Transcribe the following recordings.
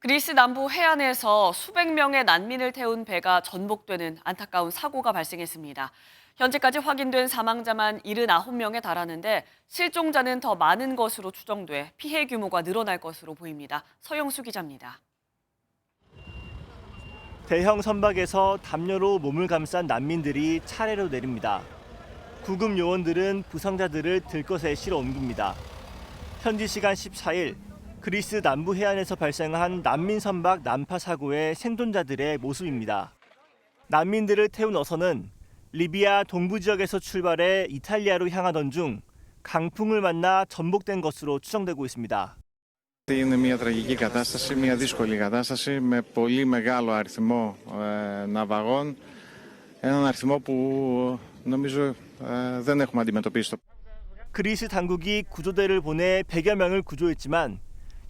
그리스 남부 해안에서 수백 명의 난민을 태운 배가 전복되는 안타까운 사고가 발생했습니다. 현재까지 확인된 사망자만 79명에 달하는데 실종자는 더 많은 것으로 추정돼 피해 규모가 늘어날 것으로 보입니다. 서영수 기자입니다. 대형 선박에서 담요로 몸을 감싼 난민들이 차례로 내립니다. 구급 요원들은 부상자들을 들것에 실어 옮깁니다. 현지 시간 14일 그리스 남부 해안에서 발생한 난민 선박 난파 사고의 생존자들의 모습입니다. 난민들을 태운 어선은 리비아 동부 지역에서 출발해 이탈리아로 향하던 중 강풍을 만나 전복된 것으로 추정되고 있습니다. Είναι μια τραγική κατάσταση, μια δύσκολη κατάσταση με πολύ μεγάλο αριθμό ε, ναυαγών. Έναν αριθμό που νομίζω ε, δεν έχουμε αντιμετωπίσει. 그리스 당국이 구조대를 보내 100여 명을 구조했지만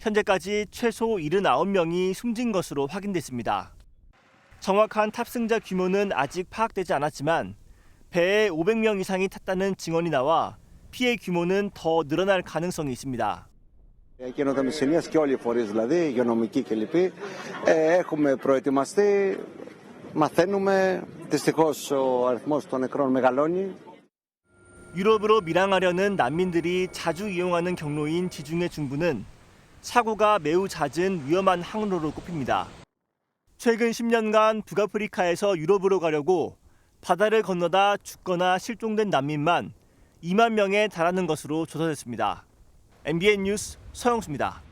현재까지 최소 79명이 숨진 것으로 확인됐습니다. 정확한 탑승자 규모는 아직 파악되지 않았지만 배에 500명 이상이 탔다는 증언이 나와 피해 규모는 더 늘어날 가능성이 있습니다. Ε, Κοινότητα Μεσσηνίας και όλοι οι φορείς δηλαδή, υγειονομικοί κλπ. Ε, έχουμε προετοιμαστεί, μαθαίνουμε, δυστυχώς ο αριθμός των νεκρών μεγαλώνει. 유럽으로 밀항하려는 난민들이 자주 이용하는 경로인 지중해 중부는 사고가 매우 잦은 위험한 항로로 꼽힙니다. 최근 10년간 북아프리카에서 유럽으로 가려고 바다를 건너다 죽거나 실종된 난민만 2만 명에 달하는 것으로 조사됐습니다. MBN 뉴스 서영수입니다.